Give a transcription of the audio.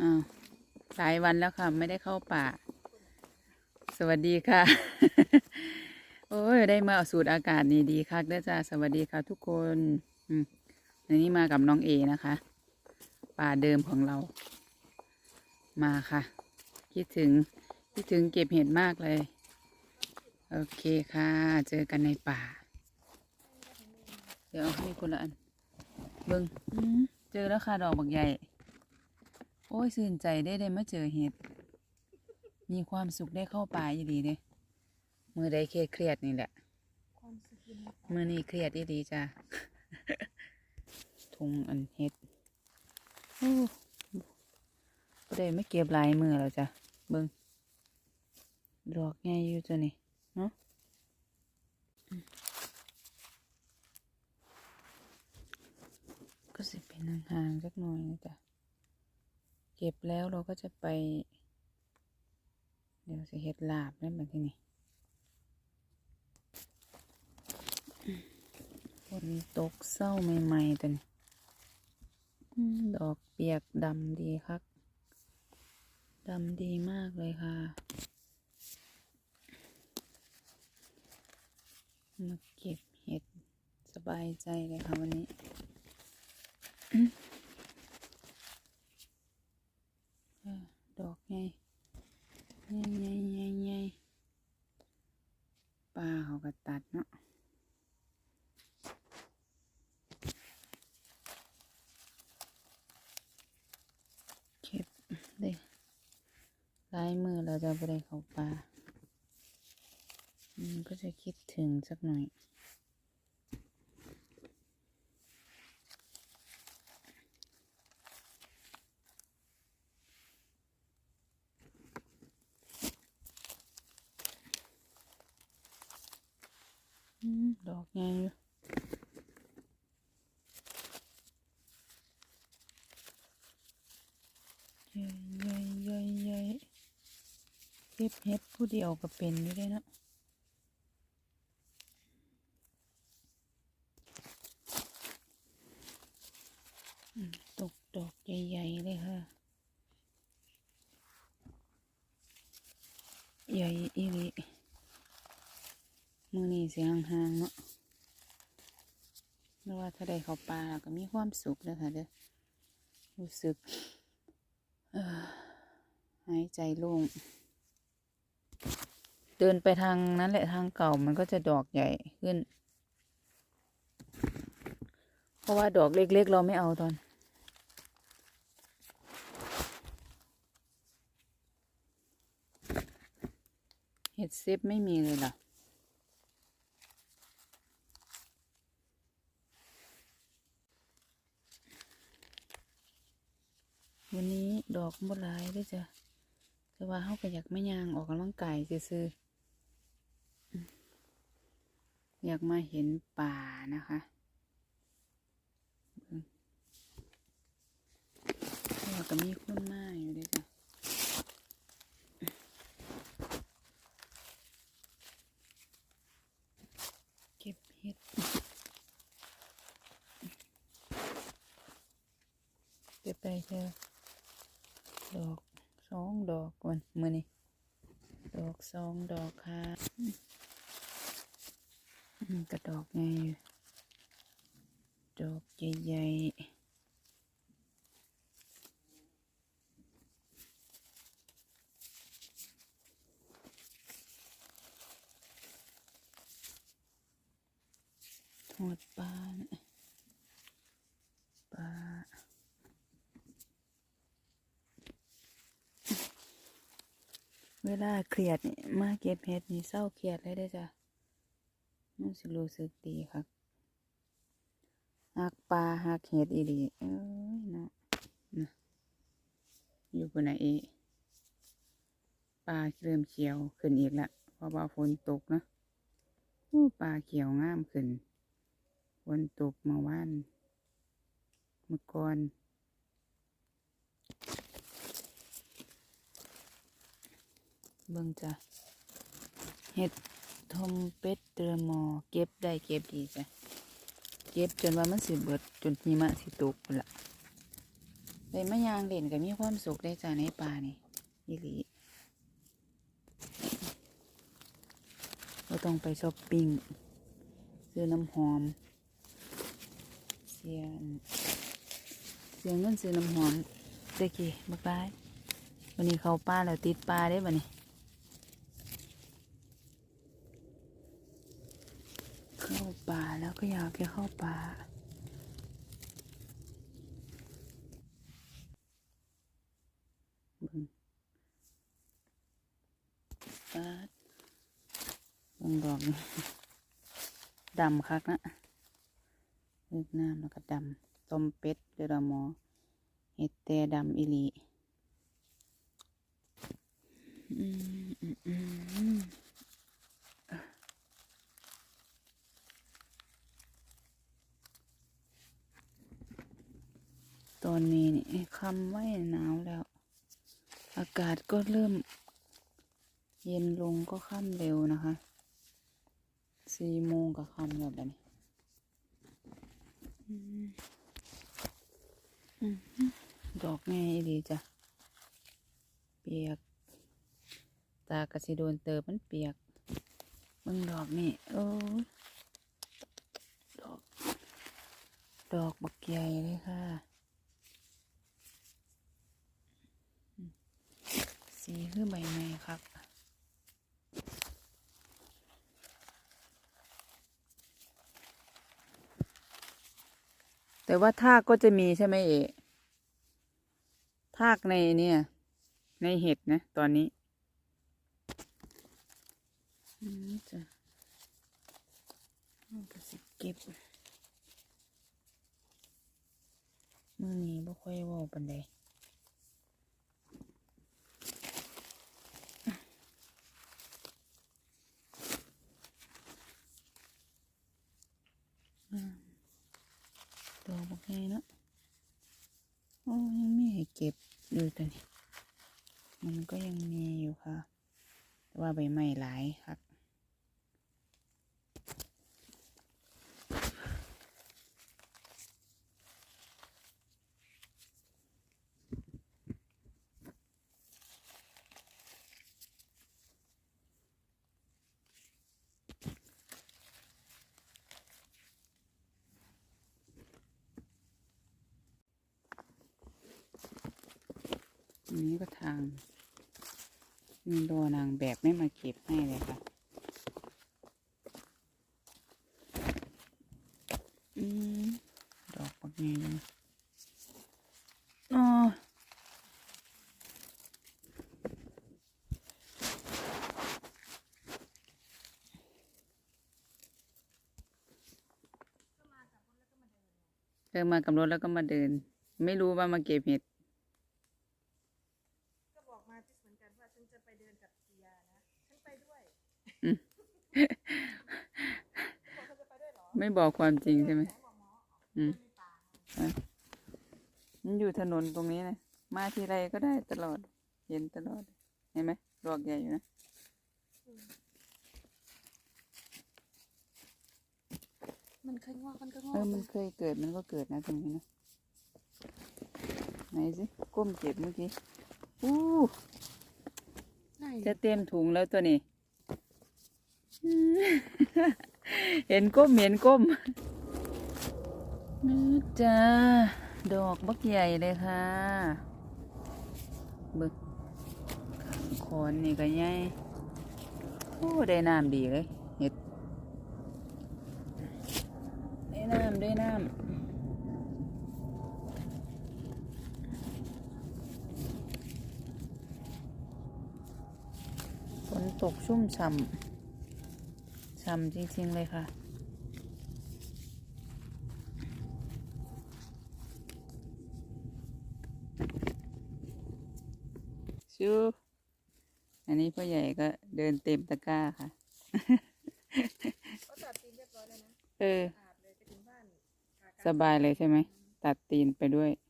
อ้าวหลายวันแล้วค่ะ ไม่ได้เข้าป่า สวัสดีค่ะ โอ้ย ได้มาสูดอากาศนี่ดีคักเด้อจ้าสวัสดีค่ะทุกคนอืมวันนี้มากับน้องเอนะคะ ป่าเดิมของเรา มาค่ะ คิดถึง คิดถึงเก็บเห็ดมากเลย โอเคค่ะ เจอกันในป่า เดี๋ยวเอาให้คนละอันเบิงอื้อเจอแล้วค่ะดอกบักใหญ่ โอ้ยสื่นใจได้ได้มาเจอเห็ด มีความสุขได้เข้าป่าอีดีเด้มือใดเครียดเครียดๆนี่แหละ มือนี้เครียดอีดีจ้ะทุงอันเห็ดโอ้บ่ได้ไม่เก็บลายมือแล้วจ้ะเบิงดอกใหญ่อยู่จ้ะนี่เนาะก็สิเป็นห่างๆสักหน่อยนะจ๊ะ เก็บแล้วเราก็จะไป เดี๋ยวจะเห็ดลาบนั่นแบบที่นี่ฝนตกเศร้าใหม่ๆตัวนี้อืมดอกเปียกดำดีครับดำดีมากเลยค่ะ มาเก็บเห็ดสบายใจเลยค่ะวันนี้ เออ ดอกไงไงไงไงไงปลาเขาก็ตัดเนาะเก็บได้ลายมือเราจะไปได้เขาปลาอืมก็จะคิดถึงสักหน่อย อืม ดอกไงอยู่เย้ยเย้ยเย้ยเย้ยเก็บเห็ดผู้เดียวก็เป็นอยู่เลยเนะตกดอกใหญ่ๆเลยค่ะ ใหญ่อีหลี มือนี่เสียงห่างๆเนาะไม่ว่าถ้าได้เข้าป่าก็มีความสุขเลยค่ะเด้อรู้สึกหายใจโล่งเดินไปทางนั้นแหละทางเก่ามันก็จะดอกใหญ่ขึ้น เพราะว่าดอกเล็กๆเราไม่เอาตอนเห็ดซิปไม่มีเลยเหรอ วันนี้ด อกบัหลายเด้วยจ้ะแต่ว่าเขาก็อยากไม่ยางออกกำลังกายซื่อๆอืมอยากมาเห็นป่านะคะอืมแล้วก็มีคนมาอยู่ด้วยจ้ะเก็บเห็ดเก็บไปเจอ ดอกสองดอกวันมือนี่ดอกสองดอกค่ะกระดอกไงดอกใหญ่หอดปลาเนี่ยปลา เวลาเครียดนี่มาเก็บเห็ดนี่เศร้าเครียดเลยได้จ้ะมันสิรู้สึกดีครับหักปลาหักเห็ดอีดีเอ้ยนะนะอยู่บนไหนเอปลาเริ่มเขียวขึ้นอีกละเพราะว่าฝนตกเนาะอู้ปลาเขียวงามขึ้นฝนตกเมื่อวานเมื่อก่อน เบิ่งจ้ะเห็ดทมเป็ดเตอมอ เก็บได้เก็บดีจ้ะ เก็บจนว่ามันสิเบิดจนหิมะสิตกพุ่นละได้มายางเล่นก็มีความสุขได้จ้าในป่านี่อีหลีเราต้องไปช้อปปิ้งซื้อน้ำหอม เสียนเสียเงินซื้อน้ำหอมเด็กกี้บักได้วันนี้เขาป่าแล้วติดป่าได้บันนี้ เข้าป่า แล้วก็อยากจะเข้าป่าเบิ่งปาดบิ่งดอกดำคักนะเลือกน้ำแล้วก็ดำต้มเป็ดเดือดหมอเห็ดแต่ดำอีหลีอืมอืมอืมตอนนี้นี่คำไม่หนาวแล้ว อากาศก็เริ่ม เย็นลงก็ค่ำเร็วนะคะสี่โมงก็ค่ำแล้วแบบนี้ดอกแง่ดีจ้ะ เปียก ตากระสิโดนเติบมันเปียกมึงดอกนี่โอ้ดอก ดอกบักใหญ่เลยค่ะ สีคือใบไม้ครับแต่ว่าทากก็จะมีใช่ไหมเอ๋ทากในเนี่ย ในเห็ดนะ ตอนนี้มจ้ะเอาก็สิเก็บมือนี้บ่ค่อยว่าปันใด อืมดอกบักไงเนาะโอ้ยังมีให้ เก็บดูตัวนี้ มันก็ยังมีอยู่ค่ะ แต่ว่าใบไม้หลายครับ นนี้ก็ทางมีรอนางแบบไม่มาเก็บให้เลยค่ะ อืมดอกบักไงนะอ๋อเดินมากับรถแล้วก็มาเดิน ไม่รู้ว่ามาเก็บเห็ด ก็บอกมาที่เหมือนกันว่าฉันจะไปเดินกับเจียนะฉันไปด้วยอืมบอกเธอจะไปด้วยเหรอไม่บอกความจริงใช่ไหมไหนบอกหมออืมเดินในป่าไงมันอยู่ถนนตรงนี้นะมาทีไรก็ได้ตลอดเห็นตลอด เห็นไหมดอกใหญ่อยู่นะมันเคยงอกมันก็งอเออกมันเคยเกิดมันก็เกิดนะตรงนี้นะไหนสิก้มเก็บเมื่อกี้ อู้ไหนจะเต็มถุงแล้วตัวนี้อืมเห็นก้มเห็นก้มนี่จ้าดอกบักใหญ่เลยค่ะเบึกข้างโคนนี่ก็ใหญ่โอ้ได้น้ำดีเลยเห็ดได้น้ำได้น้ำ ตกชุ่มฉ่ำฉ่ำจริง ๆ เลยค่ะ ชูอันนี้พ่อใหญ่ก็เดินเต็มตะกร้าค่ะเขาตัดตีนเรียบร้อยแล้วนะ เอออาบเลยไปถึงบ้านขากลัสบายเลยใช่ไหม ตัดตีนไปด้วยอ